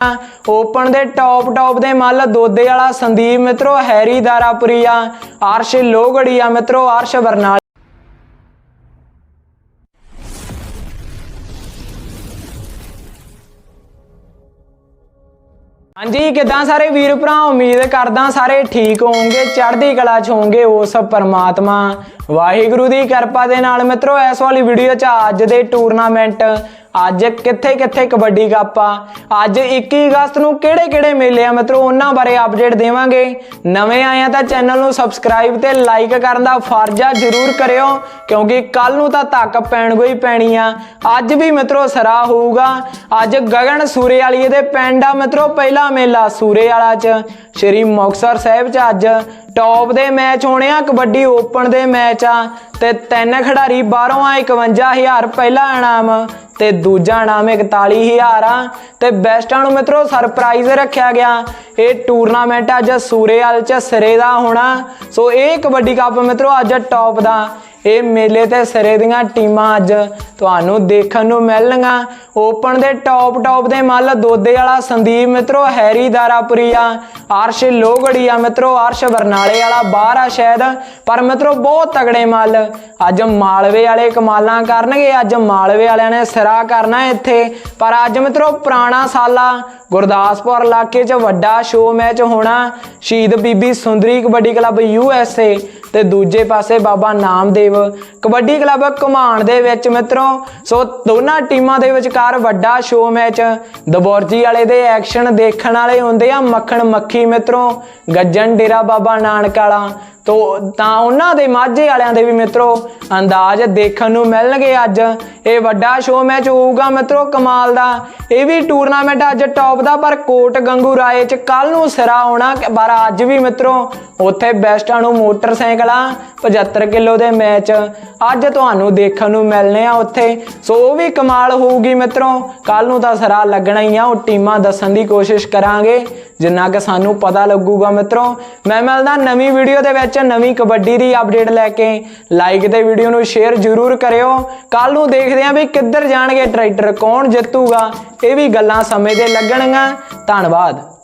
Open ਦੇ top top ਦੇ ਮੱਲ, ਦੋਦੇ ਵਾਲਾ ਸੰਦੀਪ ਮਿੱਤਰੋ, ਹੈਰੀ ਦਾਰਾਪੁਰੀ ਆ ਅਰਸ਼ ਲੋਗੜੀ ਆ ਮਿੱਤਰੋ ਅਰਸ਼ ਬਰਨਾਲ। ਹਾਂਜੀ, ਕਿਦਾਂ ਸਾਰੇ ਵੀਰ ਭਰਾ? ਉਮੀਦ ਕਰਦਾ ਸਾਰੇ ਠੀਕ ਹੋਵੋਗੇ, ਚੜ੍ਹਦੀ ਕਲਾ ਚ ਹੋਵੋਗੇ ਉਸ ਪਰਮਾਤਮਾ। ਵਾਹਿਗੁਰੂ ਦੀ ਕਿਰਪਾ ਦੇ ਨਾਲ ਮਿੱਤਰੋ, ਇਸ ਵਾਲੀ ਵੀਡੀਓ ਚ ਅੱਜ ਦੇ ਟੂਰਨਾਮੈਂਟ ਅੱਜ ਕਿੱਥੇ ਕਿੱਥੇ ਕਬੱਡੀ ਕੱਪ ਆ, ਅੱਜ 21 ਅਗਸਤ ਨੂੰ ਕਿਹੜੇ ਕਿਹੜੇ ਮੇਲੇ ਆ ਮਿੱਤਰੋ, ਉਹਨਾਂ ਬਾਰੇ ਅਪਡੇਟ ਦੇਵਾਂਗੇ। ਨਵੇਂ ਆਏ ਆ ਤਾਂ ਚੈਨਲ ਨੂੰ ਸਬਸਕ੍ਰਾਈਬ ਤੇ ਲਾਈਕ ਕਰਨ ਦਾ ਫਰਜ਼ ਆ, ਜਰੂਰ ਕਰਿਓ, ਕਿਉਂਕਿ ਕੱਲ ਨੂੰ ਤਾਂ ਧੱਕ ਪੈਣ ਗਈ ਪੈਣੀ ਆ। ਅੱਜ ਵੀ ਮਿੱਤਰੋ ਸਰਾ ਹੋਊਗਾ। ਅੱਜ ਗਗਨ ਸੂਰੇ ਵਾਲੀ ਦੇ ਪਿੰਡ ਆ ਮਿੱਤਰੋ, ਪਹਿਲਾ ਮੇਲਾ ਸੂਰੇ ਵਾਲਾ ਚ। ਸ਼੍ਰੀ ਮੁਕਤਸਰ ਸਾਹਿਬ ਚ ਅੱਜ ਟੌਪ ਦੇ ਮੈਚ ਹੋਣੇ ਆ, ਕਬੱਡੀ ਓਪਨ ਦੇ ਮੈਚ ਆ, ਤੇ ਤਿੰਨ ਖਿਡਾਰੀ ਬਾਹਰੋਂ ਆ 51000 ਪਹਿਲਾ ਇਨਾਮ ਤੇ ਦੂਜਾ ਇਨਾਮ 41000 ਆ। ਤੇ ਬੈਸਟਾਂ ਨੂੰ ਮਿੱਤਰੋ ਸਰਪ੍ਰਾਈਜ਼ ਰੱਖਿਆ ਗਿਆ। ਇਹ ਟੂਰਨਾਮੈਂਟ ਅੱਜ ਸੂਰੇਵਾਲ ਚ ਸਿਰੇ ਦਾ ਹੋਣਾ। ਸੋ ਇਹ ਕਬੱਡੀ ਕੱਪ ਮਿੱਤਰੋ ਅੱਜ ਟੌਪ ਦਾ। ਇਹ ਮੇਲੇ ਤੇ ਸਿਰੇ ਦੀਆਂ ਟੀਮਾਂ ਅੱਜ ਤੁਹਾਨੂੰ ਦੇਖਣ ਨੂੰ ਮਿਲਣਗੀਆਂ। ਓਪਨ ਦੇ ਟੌਪ ਟੌਪ ਦੇ ਮੱਲ ਦੋਦੇ ਵਾਲਾ ਸੰਦੀਪ ਮਿੱਤਰੋ, ਹੈਰੀ ਦਾਰਾਪੁਰੀਆ ਆ ਅਰਸ਼ ਲੋਗੜੀ ਮਿੱਤਰੋ ਅਰਸ਼ ਬਰਨਾਲੇ ਵਾਲਾ ਬਾਹਰ ਆ ਸ਼ਾਇਦ। ਪਰ ਮਿੱਤਰੋ, ਬਹੁਤ ਤਗੜੇ ਮੱਲ। ਅੱਜ ਮਾਲਵੇ ਵਾਲੇ ਕਮਾਲਾਂ ਕਰਨਗੇ, ਅੱਜ ਮਾਲਵੇ ਵਾਲਿਆਂ ਨੇ ਸਿਰਾ ਕਰਨਾ ਇੱਥੇ। ਪਰ ਅੱਜ ਮਿੱਤਰੋ, ਪੁਰਾਣਾ ਸਾਲਾ ਗੁਰਦਾਸਪੁਰ ਇਲਾਕੇ 'ਚ ਵੱਡਾ ਸ਼ੋਅ ਮੈਚ ਹੋਣਾ। ਸ਼ਹੀਦ ਬੀਬੀ ਸੁੰਦਰੀ ਕਬੱਡੀ ਕਲੱਬ ਯੂਐਸਏ ਤੇ ਦੂਜੇ ਪਾਸੇ ਬਾਬਾ ਨਾਮਦੇਵ ਕਬੱਡੀ ਕਲੱਬ ਘੁਮਾਣ ਦੇ ਵਿੱਚ ਮਿੱਤਰੋ, ਸੋ ਦੋਨਾਂ ਟੀਮਾਂ ਦੇ ਵਿਚਕਾਰ ਵੱਡਾ ਸ਼ੋਅ ਮੈਚ ਦਬੋਰਜੀ ਵਾਲੇ ਦੇ ਐਕਸ਼ਨ ਦੇਖਣ ਵਾਲੇ ਹੁੰਦੇ ਆ ਮੱਖਣ ਮੱਖੀ ਮਿੱਤਰੋ, ਗੱਜਣ ਡੇਰਾ ਬਾਬਾ ਨਾਨਕ ਵਾਲਾ। ਤੋ ਤਾਂ ਉਹਨਾਂ ਦੇ ਮਾਝੇ ਵਾਲਿਆਂ ਦੇ ਵੀ ਮਿੱਤਰੋ ਅੰਦਾਜ਼ ਦੇਖਣ ਨੂੰ ਮਿਲਣਗੇ ਅੱਜ। ਇਹ ਵੱਡਾ ਸ਼ੋਅ ਮੈਚ ਹੋਊਗਾ ਮਿੱਤਰੋ ਕਮਾਲ ਦਾ। ਇਹ ਵੀ ਟੂਰਨਾਮੈਂਟ ਅੱਜ ਟੌਪ ਦਾ, ਪਰ ਕੋਟ ਗੰਗੂ ਰਾਏ ਚ ਕੱਲ ਨੂੰ ਸਿਰਾ ਆਉਣਾ। ਪਰ ਅੱਜ ਵੀ ਮਿੱਤਰੋ ਉੱਥੇ ਬੈਸਟਾਂ ਨੂੰ ਮੋਟਰਸਾਈਕਲਾਂ 75 ਕਿਲੋ ਦੇ ਮੈਚ। ਅੱਜ ਤੁਹਾਨੂੰ ਦੇਖਣ ਨੂੰ ਮਿਲਨੇ ਆ ਉੱਥੇ। ਸੋ ਉਹ ਵੀ ਕਮਾਲ ਹੋਊਗੀ ਮਿੱਤਰੋ। ਕੱਲ ਨੂੰ ਤਾਂ ਸਿਰਾ ਲੱਗਣਾ ਹੀ ਆ। ਉਹ ਟੀਮਾਂ ਦੱਸਣ ਦੀ ਕੋਸ਼ਿਸ਼ ਕਰਾਂਗੇ। ਜਿੰਨਾ ਕਿ ਸਾਨੂੰ ਪਤਾ ਲੱਗੂਗਾ ਮਿੱਤਰੋ, ਮੈਂ ਮਿਲਦਾ ਨਵੀਂ ਵੀਡੀਓ ਦੇ ਵਿੱਚ, ਨਵੀਂ ਕਬੱਡੀ ਦੀ ਅਪਡੇਟ ਲੈ ਕੇ। ਲਾਈਕ ਤੇ ਵੀਡੀਓ ਨੂੰ ਸ਼ੇਅਰ ਜ਼ਰੂਰ ਕਰਿਓ। ਕੱਲ ਨੂੰ ਦੇਖਦੇ ਆਂ ਵੀ ਕਿੱਧਰ ਜਾਣਗੇ ਟਰੈਕਟਰ ਕੌਣ ਜਿੱਤੂਗਾ। ਇਹ ਵੀ ਗੱਲਾਂ ਸਮੇਂ ਦੇ ਲੱਗਣਗੀਆਂ। ਧੰਨਵਾਦ।